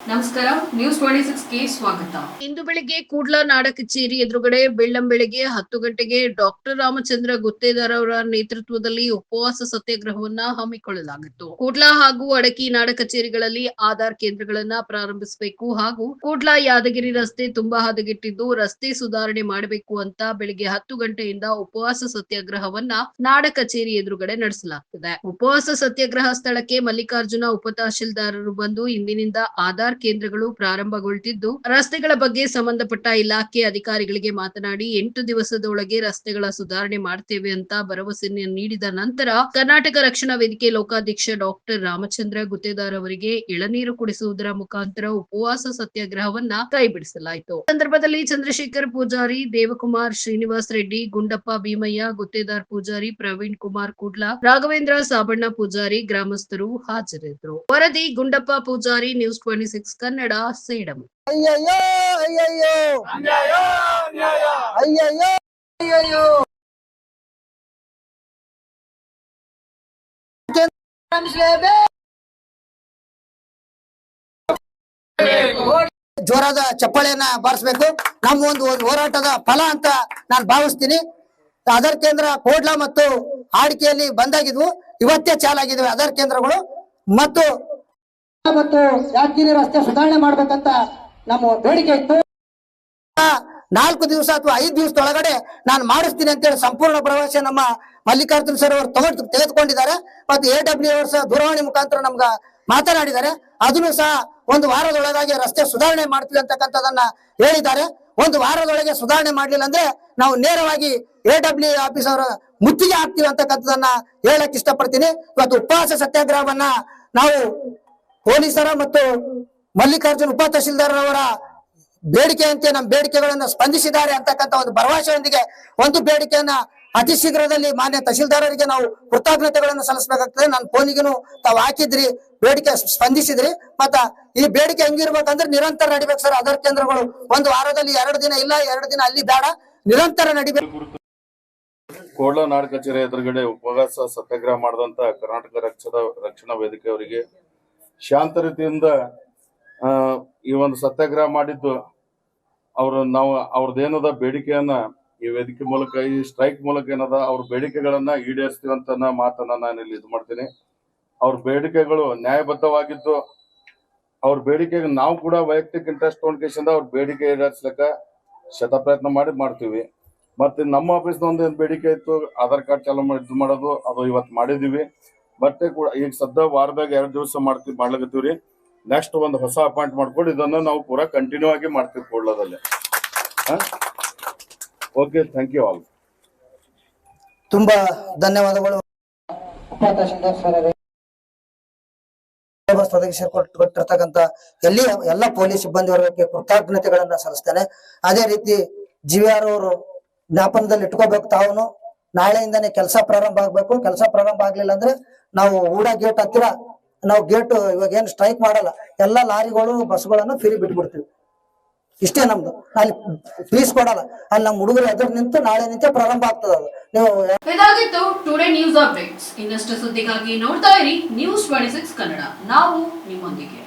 ನಮಸ್ಕಾರ news twenty six ಸ್ವಾಗತ. ಇಂದು ಬೆಳಿಗ್ಗೆ ಕೂಡ್ಲ ನಾಡ ಕಚೇರಿ ಎದುರುಗಡೆ ಬೆಳ್ಳಂ ಬೆಳಿಗ್ಗೆ ಹತ್ತು ಗಂಟೆಗೆ ಡಾಕ್ಟರ್ ರಾಮಚಂದ್ರ ಗುತ್ತೇದಾರ್ ಅವರ ನೇತೃತ್ವದಲ್ಲಿ ಉಪವಾಸ ಸತ್ಯಾಗ್ರಹವನ್ನ ಹಮ್ಮಿಕೊಳ್ಳಲಾಗಿತ್ತು. ಕೂಡ್ಲ ಹಾಗೂ ಅಡಕಿ ನಾಡ ಕಚೇರಿಗಳಲ್ಲಿ ಆಧಾರ್ ಕೇಂದ್ರಗಳನ್ನ ಪ್ರಾರಂಭಿಸಬೇಕು ಹಾಗೂ ಕೂಡ್ಲ ಯಾದಗಿರಿ ರಸ್ತೆ ತುಂಬಾ ಹದಗೆಟ್ಟಿದ್ದು ರಸ್ತೆ ಸುಧಾರಣೆ ಮಾಡಬೇಕು ಅಂತ ಬೆಳಿಗ್ಗೆ ಹತ್ತು ಗಂಟೆಯಿಂದ ಉಪವಾಸ ಸತ್ಯಾಗ್ರಹವನ್ನ ನಾಡ ಕಚೇರಿ ಎದುರುಗಡೆ ನಡೆಸಲಾಗುತ್ತದೆ ಉಪವಾಸ ಸತ್ಯಾಗ್ರಹ ಸ್ಥಳಕ್ಕೆ ಮಲ್ಲಿಕಾರ್ಜುನ ಉಪ ತಹಶೀಲ್ದಾರರು ಬಂದು ಇಂದಿನಿಂದ ಆಧಾರ್ ಕೇಂದ್ರಗಳು ಪ್ರಾರಂಭಗೊಳ್ತಿದ್ದು, ರಸ್ತೆಗಳ ಬಗ್ಗೆ ಸಂಬಂಧಪಟ್ಟ ಇಲಾಖೆ ಅಧಿಕಾರಿಗಳಿಗೆ ಮಾತನಾಡಿ, ಎಂಟು ದಿವಸದೊಳಗೆ ರಸ್ತೆಗಳ ಸುಧಾರಣೆ ಮಾಡ್ತೇವೆ ಅಂತ ಭರವಸೆ ನೀಡಿದ ನಂತರ ಕರ್ನಾಟಕ ರಕ್ಷಣಾ ವೇದಿಕೆ ಲೋಕಾಧ್ಯಕ್ಷ ಡಾಕ್ಟರ್ ರಾಮಚಂದ್ರ ಗುತ್ತೇದಾರ್ ಅವರಿಗೆ ಇಳನೀರು ಕುಡಿಸುವುದರ ಮುಖಾಂತರ ಉಪವಾಸ ಸತ್ಯಾಗ್ರಹವನ್ನ ಕೈಬಿಡಿಸಲಾಯಿತು. ಸಂದರ್ಭದಲ್ಲಿ ಚಂದ್ರಶೇಖರ್ ಪೂಜಾರಿ, ದೇವಕುಮಾರ್ ಶ್ರೀನಿವಾಸ್ ರೆಡ್ಡಿ, ಗುಂಡಪ್ಪ ಭೀಮಯ್ಯ, ಗುತ್ತೇದಾರ್ ಪೂಜಾರಿ, ಪ್ರವೀಣ್ ಕುಮಾರ್ ಕುಡ್ಲಾ, ರಾಘವೇಂದ್ರ ಸಾಬಣ್ಣ ಪೂಜಾರಿ ಗ್ರಾಮಸ್ಥರು ಹಾಜರಿದ್ದರು. ವರದಿ Gundappa Poojari, news twenty six Kannada Sedam ಅಯ್ಯಯ್ಯೋ ಅಯ್ಯಯ್ಯೋ. ಅಯ್ಯಯ್ಯೋ ಅಯ್ಯಯ್ಯೋ. ಜೋರಾದ ಚಪ್ಪಾಳೆಯನ್ನ ಬಾರಿಸ್ಬೇಕು. ನಮ್ಮ ಒಂದು ಒಂದು ಹೋರಾಟದ ಫಲ ಅಂತ ನಾನು ಭಾವಿಸ್ತೀನಿ. ಆಧಾರ್ ಕೇಂದ್ರ ಕೋಡ್ಲಾ ಮತ್ತು ಆಡಿಕೆಯಲ್ಲಿ ಬಂದಾಗಿದ್ವು. ಇವತ್ತೇ ಚಾಲಾಗಿದ್ವು ಆಧಾರ್ ಕೇಂದ್ರಗಳು. ಮತ್ತು ಮತ್ತು ಯಾದಗಿರಿ ರಸ್ತೆ ಸುಧಾರಣೆ ಮಾಡ್ಬೇಕಂತ ನಮ್ಮ ಬೇಡಿಕೆ ಇತ್ತು. ನಾಲ್ಕು ದಿವಸ ಅಥವಾ ಐದು ದಿವಸದೊಳಗಡೆ ನಾನು ಮಾಡಿಸ್ತೀನಿ ಅಂತೇಳಿ ಸಂಪೂರ್ಣ ಭರವಸೆ ನಮ್ಮ ಮಲ್ಲಿಕಾರ್ಜುನ್ ಸರ್ ಅವರು ತಗೊಂಡು ತೆಗೆದುಕೊಂಡಿದ್ದಾರೆ. ಮತ್ತು ಎ ಡಬ್ಲ್ಯೂ ಅವರ್ ಸಹ ದೂರವಾಣಿ ಮುಖಾಂತರ ನಮ್ಗ ಮಾತನಾಡಿದ್ದಾರೆ. ಅದನ್ನು ಸಹ ಒಂದು ವಾರದೊಳಗಾಗಿ ರಸ್ತೆ ಸುಧಾರಣೆ ಮಾಡ್ತೀವಿ ಅಂತಕ್ಕಂಥದನ್ನ ಹೇಳಿದ್ದಾರೆ. ಒಂದು ವಾರದೊಳಗೆ ಸುಧಾರಣೆ ಮಾಡಲಿಲ್ಲ ಅಂದ್ರೆ ನಾವು ನೇರವಾಗಿ ಎ ಡಬ್ಲ್ಯೂ ಆಫೀಸ್ ಅವರ ಮುತ್ತಿಗೆ ಹಾಕ್ತೀವಿ ಅಂತಕ್ಕಂಥದನ್ನ ಹೇಳಕ್ ಇಷ್ಟಪಡ್ತೀನಿ. ಇವತ್ತು ಉಪವಾಸ ಸತ್ಯಾಗ್ರಹವನ್ನ ನಾವು ಪೊಲೀಸರ ಮತ್ತು ಮಲ್ಲಿಕಾರ್ಜುನ್ ಉಪ ತಹಶೀಲ್ದಾರ್ ಅವರ ಬೇಡಿಕೆಯಂತೆ ನಮ್ಮ ಬೇಡಿಕೆಗಳನ್ನ ಸ್ಪಂದಿಸಿದ್ದಾರೆ ಅಂತಕ್ಕಂಥ ಒಂದು ಭರವಸೆಯೊಂದಿಗೆ ಒಂದು ಬೇಡಿಕೆಯನ್ನ ಅತಿ ಶೀಘ್ರದಲ್ಲಿ ಮಾನ್ಯ ತಹಶೀಲ್ದಾರರಿಗೆ ನಾವು ಕೃತಜ್ಞತೆಗಳನ್ನು ಸಲ್ಲಿಸಬೇಕಾಗ್ತದೆ. ನನ್ನ ಫೋನಿಗೂ ತಾವು ಹಾಕಿದ್ರಿ, ಬೇಡಿಕೆ ಸ್ಪಂದಿಸಿದ್ರಿ, ಮತ್ತ ಈ ಬೇಡಿಕೆ ಹೆಂಗಿರ್ಬೇಕಂದ್ರೆ ನಿರಂತರ ನಡಿಬೇಕು ಸರ್. ಆಧಾರ್ ಕೇಂದ್ರಗಳು ಒಂದು ವಾರದಲ್ಲಿ ಎರಡು ದಿನ ಇಲ್ಲ, ಎರಡು ದಿನ ಅಲ್ಲಿ ಬೇಡ, ನಿರಂತರ ನಡಿಬೇಕು. ಕೋಡ್ಲ ನಾಡ ಕಚೇರಿ ಎದುರುಗಡೆ ಉಪವಾಸ, ಸತ್ಯಾಗ್ರಹ ಮಾಡಿದಂತ ಕರ್ನಾಟಕ ರಕ್ಷಣಾ ರಕ್ಷಣಾ ವೇದಿಕೆ ಅವರಿಗೆ ಶಾಂತ ರೀತಿಯಿಂದ ಈ ಒಂದು ಸತ್ಯಾಗ್ರಹ ಮಾಡಿದ್ದು, ಅವರು ನಾವು, ಅವ್ರದ್ದೇನದ ಬೇಡಿಕೆಯನ್ನ, ಈ ವೇದಿಕೆ ಮೂಲಕ, ಈ ಸ್ಟ್ರೈಕ್ ಮೂಲಕ ಏನದ, ಅವ್ರ ಬೇಡಿಕೆಗಳನ್ನ ಈಡೇರಿಸ್ತೀವಿ ಅಂತ ಮಾತನ್ನ ನಾನು ಇಲ್ಲಿ ಇದು ಮಾಡ್ತೀನಿ. ಅವ್ರ ಬೇಡಿಕೆಗಳು ನ್ಯಾಯಬದ್ಧವಾಗಿದ್ದು, ಅವ್ರ ಬೇಡಿಕೆಗೆ ನಾವು ಕೂಡ ವೈಯಕ್ತಿಕ ಇಂಟ್ರೆಸ್ಟ್ ತೊಗೊಂಡ್ಕೇಸಿಂದ ಅವ್ರ ಬೇಡಿಕೆ ಈಡೇರಿಸ್ಲಿಕ್ಕ ಶತ ಪ್ರಯತ್ನ ಮಾಡಿ ಮಾಡ್ತೀವಿ. ಮತ್ತೆ ನಮ್ಮ ಆಫೀಸ್ನ ಒಂದು ಬೇಡಿಕೆ ಇತ್ತು, ಆಧಾರ್ ಕಾರ್ಡ್ ಚಾಲೂ ಮಾಡಿ ಇದು ಮಾಡೋದು, ಅದು ಇವತ್ತು ಮಾಡಿದೀವಿ ಮತ್ತೆ ಕೂಡ ಈಗ ಸದ್ಯ ವಾರದಾಗ ಎರಡು ದಿವಸ ಮಾಡ್ತೀವಿ ಮಾಡ್ಲಕತ್ತೀವ್ರಿ. ನೆಕ್ಸ್ಟ್ ಒಂದು ಹೊಸ ಅಪಾಯಿಂಟ್ ಮಾಡ್ಕೊಂಡು ಇದನ್ನ ನಾವು ಪೂರಾ ಕಂಟಿನ್ಯೂ ಆಗಿ ಮಾಡ್ತೀವಿ ಕೂಡ್ಲದಲ್ಲಿ. ಓಕೆ ಥ್ಯಾಂಕ್ ಯು ಆಲ್ ತುಂಬಾ ಧನ್ಯವಾದಗಳು. ಕೊಟ್ಟಿರ್ತಕ್ಕಂತ ಎಲ್ಲಿ ಎಲ್ಲ ಪೊಲೀಸ್ ಸಿಬ್ಬಂದಿ ವರ್ಗಕ್ಕೆ ಕೃತಜ್ಞತೆಗಳನ್ನ ಸಲ್ಲಿಸ್ತೇನೆ. ಅದೇ ರೀತಿ ಜಿ ಆರ್ ಅವರು ಜ್ಞಾಪನದಲ್ಲಿ ಇಟ್ಕೋಬೇಕು ತಾವುನು. ನಾಳೆಯಿಂದಾನೆ ಕೆಲಸ ಪ್ರಾರಂಭ ಆಗ್ಬೇಕು, ಕೆಲಸ ಪ್ರಾರಂಭ ಆಗ್ಲಿಲ್ಲ ಅಂದ್ರೆ ನಾವು ಊಡ ಗೇಟ್ ಹತ್ತಿರ, ನಾವು ಗೇಟ್ ಇವಾಗ ಏನು ಸ್ಟ್ರೈಕ್ ಮಾಡಲ್ಲ, ಎಲ್ಲಾ ಲಾರಿಗಳು ಬಸ್ಗಳನ್ನು ಫ್ರೀ ಬಿಟ್ಬಿಡ್ತೀವಿ. ಇಷ್ಟೇ ನಮ್ದು. ಅಲ್ಲಿ ಫೀಸ್ ಕೊಡಲ್ಲ. ಅಲ್ಲಿ ನಮ್ಮ ಹುಡುಗರು ಎದುರು ನಿಂತು ನಾಳೆ ನಿಂತೆ ಪ್ರಾರಂಭ ಆಗ್ತದ ಅದು. ನೀವು ಇದಾಗಿತ್ತು ನ್ಯೂಸ್ ಅಪ್ಡೇಟ್ಸ್ ಇನ್ನಷ್ಟು ಸುದ್ದಿಗಾಗಿ ನೋಡ್ತಾ ಇರಿ ನ್ಯೂಸ್ ಟ್ವೆಂಟಿ ಸಿಕ್ಸ್ ಕನ್ನಡ ನಾವು ನಿಮ್ಮೊಂದಿಗೆ.